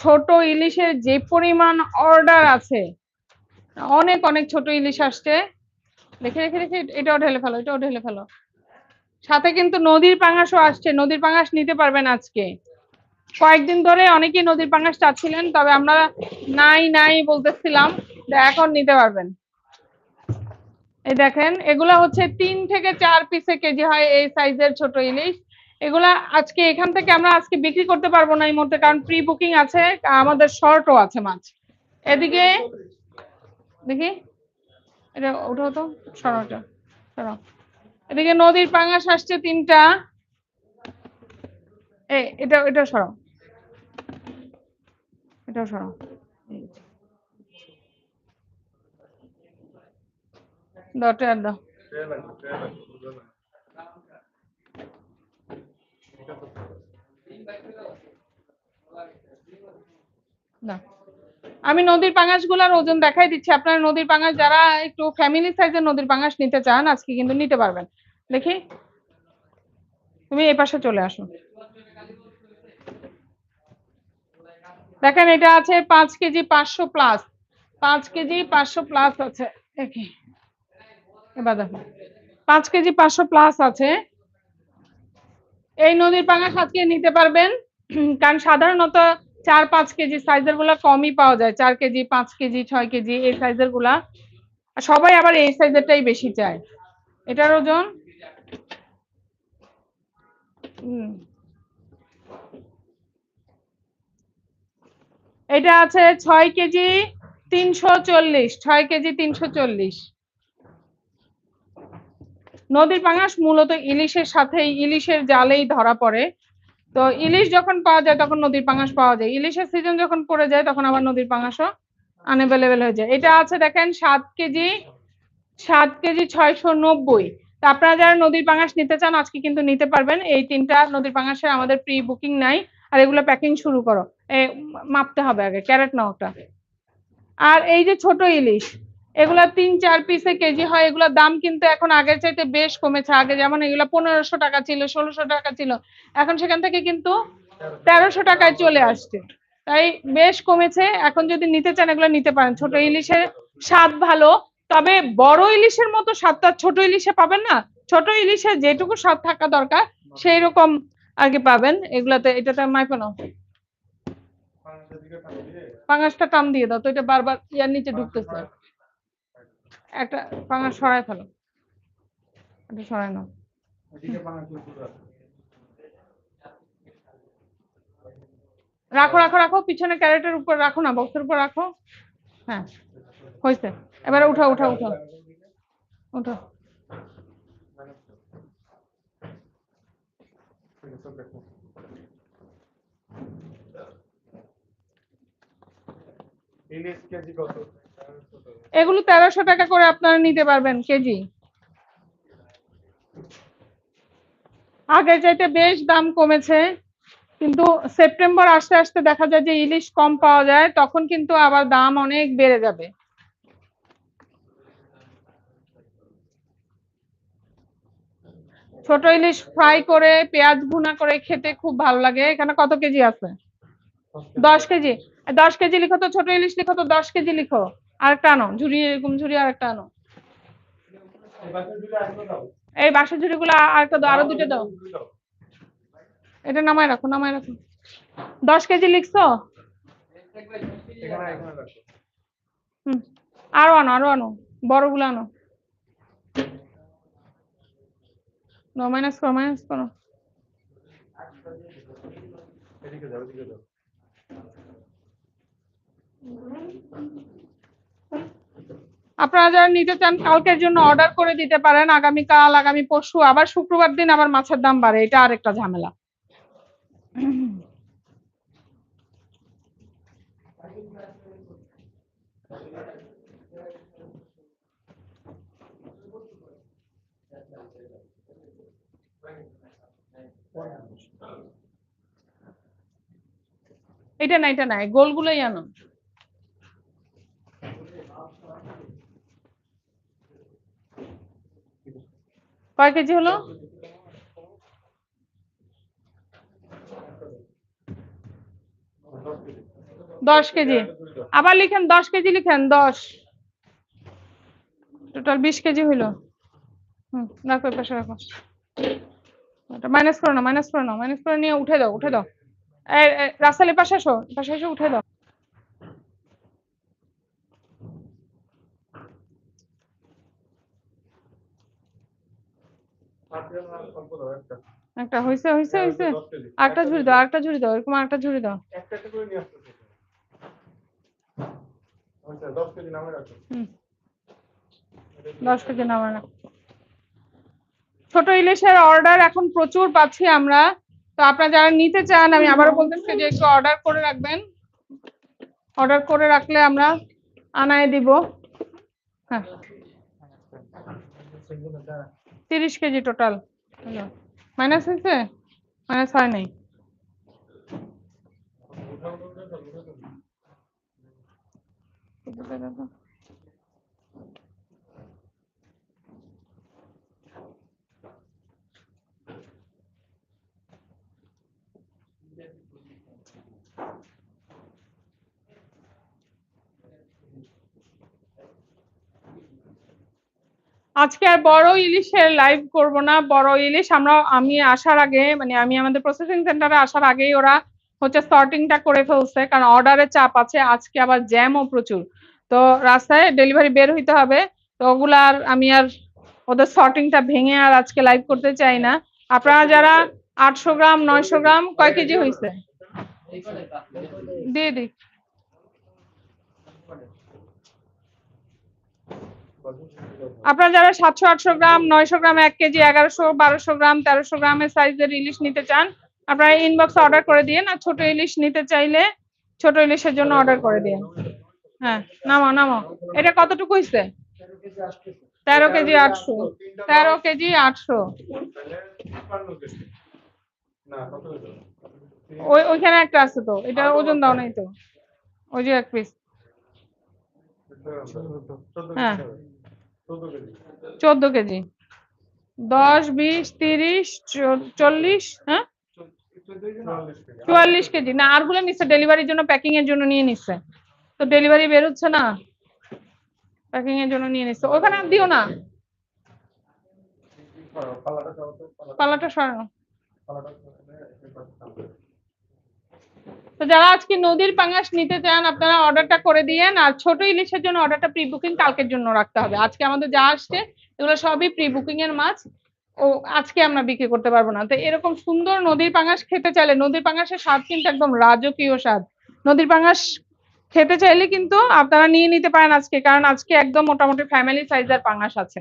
ছোট ইলিশের যে পরিমাণ অর্ডার আছে, অনেক অনেক ছোট ইলিশ আসছে। দেখে রেখে রেখে এটাও ঢেলে ফেলো, এটাও ঢেলে ফেলো। সাথে কিন্তু নদীর পাঙাশও আসছে, নদীর পাঙাশ নিতে পারবেন আজকে। কয়েকদিন ধরে অনেকেই নদীর পাঙাশ চাচ্ছিলেন, তবে আমরা নাই নাই বলতেছিলাম এখন নিতে পারবেন। এই দেখেন, এগুলা হচ্ছে তিন থেকে চার পিসে কেজি হয় এই সাইজের ছোট ইলিশ। এগুলা আজকে এখান থেকে আমরা আজকে বিক্রি করতে পারব না এই মুহূর্তে, কারণ প্রি বুকিং আছে, আমাদের শর্টও আছে মাছ। এদিকে দেখি, এটা ওটা তো সরাটা সরাও। এদিকে নদীর পাঙাশ আসছে তিনটা। এই এটা এটা সরাও। এটাও সরাও। এই যে। আমি নদীর পাঙাশগুলার ওজন দেখাই দিচ্ছি। আপনারা নদীর পাঙাশ যারা একটু ফ্যামিলি সাইজের নদীর পাঙাশ নিতে চান, আজকে কিন্তু নিতে পারবেন। দেখি। তুমি এই পাশে চলে আসো। দেখেন, এটা আছে পাঁচ কেজি পাঁচশো প্লাস পাঁচ কেজি পাঁচশো প্লাস আছে। দেখি। এবার দেখো। পাঁচ কেজি পাঁচশো প্লাস আছে। এই নদীর পাঙাশ আজকে নিতে পারবেন। কারণ সাধারণত চার পাঁচ কেজি সাইজেরগুলা কমই পাওয়া যায়। চার কেজি, পাঁচ কেজি, ছয় কেজি এই সাইজেরগুলা। সবাই আবার এই সাইজেরটাই বেশি চায়। এটার ওজন। এটা আছে ছয় কেজি তিনশো চল্লিশ। ছয় কেজি তিনশো চল্লিশ। নদীর পাঙাশ মূলত ইলিশের সাথে ইলিশের জালেই ধরা পড়ে। তো ইলিশ যখন পাওয়া যায়, তখন নদীর পাঙাশ পাওয়া যায়। ইলিশের সিজন যখন পড়ে যায়, তখন আবার নদীর পাঙাশও আনএভেলেবেল হয়ে যায়। এটা আছে দেখেন সাত কেজি সাত কেজি ছয়শো নব্বই। তা আপনারা যারা নদীর পাঙাশ নিতে চান, আজকে কিন্তু নিতে পারবেন। এই তিনটা নদীর পাঙাশের আমাদের প্রি বুকিং নাই। আর এগুলো প্যাকিং শুরু করো। মাপতে হবে আগে ক্যারেট নাও আর এই যে ছোট ইলিশ এগুলা তিন চার পিসে কেজি হয় এগুলোর দাম কিন্তু এখন আগের চাইতে বেশ কমেছে। আগে যেমন এগুলো পনেরোশো টাকা ছিল ষোলোশো টাকা ছিল এখন সেখান থেকে কিন্তু তেরোশো টাকায় চলে আসছে। তাই বেশ কমেছে। এখন যদি নিতে চান এগুলো নিতে পারেন। ছোট ইলিশের স্বাদ ভালো তবে বড় ইলিশের মতো স্বাদটা ছোট ইলিশে পাবেন না। ছোট ইলিশে যেটুকু স্বাদ থাকা দরকার সেই রকম আর কি পাবেন। এগুলাতে এটাতে মাইপে নাও পাঙাশটা টান দিয়ে দাও তো এটা বারবার ইয়ার নিচে ঢুকতেছে। একটা পাঙাশ সরাই ফেলো। এটা সরাই নাও। রাখো রাখো রাখো পিছনে ক্যারেটের উপর রাখো না বক্সের উপর রাখো। হ্যাঁ হয়েছে। এবারে উঠো উঠো উঠো উঠো ইলিশ কেজি কত? এগুলো তেরোশো টাকা করে আপনারা নিতে পারবেন কেজি। আগের চাইতে বেশ দাম কমেছে, কিন্তু সেপ্টেম্বর আসতে আসতে দেখা যায় যে ইলিশ কম পাওয়া যায়, তখন কিন্তু আবার দাম অনেক বেড়ে যাবে। ছোট ইলিশ ফ্রাই করে, পেঁয়াজ ভুনা করে খেতে খুব ভালো লাগে। এখানে কত কেজি আছে? দশ কেজি। দশ কেজি লিখো তো, ছোট ইলিশ লিখো তো দশ কেজি লিখো। আরেকটা আনো, ঝুড়ি এরকম ঝুড়ি আরেকটা আনো। এই বাসা ঝুড়ি গুলো আরেকটা দাও, আরও দুটো দাও। এটা নামায় রাখো নামায় রাখো। দশ কেজি লিখছো? হুম, আরও আনো আরও আনো, বড়গুলো আনো। মাইনাস করো মাইনাস করো। আপনারা যারা নিতে চান, কালকের জন্য অর্ডার করে দিতে পারেন। আগামীকাল আগামী পরশু, আবার শুক্রবার দিন আবার মাছের দাম বাড়ে। এটা আরেকটা ঝামেলা। এটা না, এটা নাই গোলগুলোই আনো কয় কেজি হলো? দশ কেজি। আবার লিখেন, দশ কেজি লিখেন, দশ। টোটাল বিশ কেজি হইল। হুম, রাখো পাশে রাখো। মাইনাস করো না মাইনাস করো না মাইনাস করে নিয়ে উঠে দাও উঠে দাও। রাস্তার পাশে এসো পাশে এসে উঠে দাও। একটা। হইছে হইছে হইছে। আরেকটা ঝুড়ি দাও আরেকটা ঝুড়ি দাও এরকম আরেকটা ঝুড়ি দাও। একটা একটা করে নিয়ে আসতেছে আচ্ছা দশ কেজি নামে রাখো। হুম। দশ কেজি নামানো না ছোট ইলিশের অর্ডার এখন প্রচুর পাচ্ছি আমরা। তো আপনারা যারা নিতে চান আমি আবারও বলতেছি যে একটু অর্ডার করে রাখবেন। অর্ডার করে রাখলে আমরা আনায় দিব। হ্যাঁ। তিরিশ কেজি টোটাল মাইনাস হয়েছে? মাইনাস হয় নাই। আজকে আর বড় ইলিশের লাইভ করব না। বড় ইলিশ আমরা, আমি আসার আগে মানে আমি আমাদের প্রসেসিং সেন্টারে আসার আগেই ওরা হচ্ছে সর্টিংটা করে ফেলছে, কারণ অর্ডারের চাপ আছে, আজকে আবার জ্যামও প্রচুর। তো রাস্তায় ডেলিভারি বের হইতে হবে, তো ওগুলা আর আমি আর ওদের সর্টিংটা ভেঙে আর আজকে লাইভ করতে চাই না। আপনারা যারা আটশো গ্রাম, নয়শো গ্রাম, কয় কেজি হয়েছে দিয়ে দিই। আপনারা যারা সাতশো, আটশো গ্রাম, নয়শো গ্রাম, এক কেজি, এগারোশো, বারোশো গ্রাম, তেরোশো গ্রামের সাইজের ইলিশ নিতে চান, আপনারা ইনবক্স অর্ডার করে দিন আর ছোট ইলিশ নিতে চাইলে ছোট ইলিশের জন্য অর্ডার করে দিন হ্যাঁ নামো নামো। এটা কতটুকু হয়েছে তেরো কেজি, আটশো। তেরো কেজি, আটশো। না ওইখানে একটা আছে তো, এটা ওজন দাও নাই তো। ওই যে এক পিস হ্যাঁ। চোদ্দ কেজি। দশ, বিশ, তিরিশ চল্লিশ হ্যাঁ? চুয়াল্লিশ কেজি। না আরগুলো নিচ্ছে, ডেলিভারির জন্য প্যাকিং এর জন্য নিয়ে নিচ্ছে। তো ডেলিভারি বেরোচ্ছে না। প্যাকিং এর জন্য নিয়ে নিচ্ছে। ওখানে দিও না। পালাটা সরানো তো, যারা আজকে নদীর পাঙ্গাস নিতে চান আপনারা অর্ডারটা করে দিয়েন। আর ছোট ইলিশের জন্য অর্ডারটা প্রি বুকিং কালকের জন্য রাখতে হবে। আজকে আমাদের যা আসছে এগুলো সবই প্রি বুকিং এর মাছ। ও আজকে আমরা বিক্রি করতে পারব না। তো এরকম সুন্দর নদীর পাঙ্গাস খেতে চাইলে নদীর পাঙ্গাসের স্বাদ কিন্তু একদম রাজকীয় স্বাদ। নদীর পাঙ্গাস খেতে চাইলে কিন্তু আপনারা নিয়ে নিতে পারেন আজকে কারণ আজকে একদম মোটামুটি ফ্যামিলি সাইজের পাঙ্গাস আছে।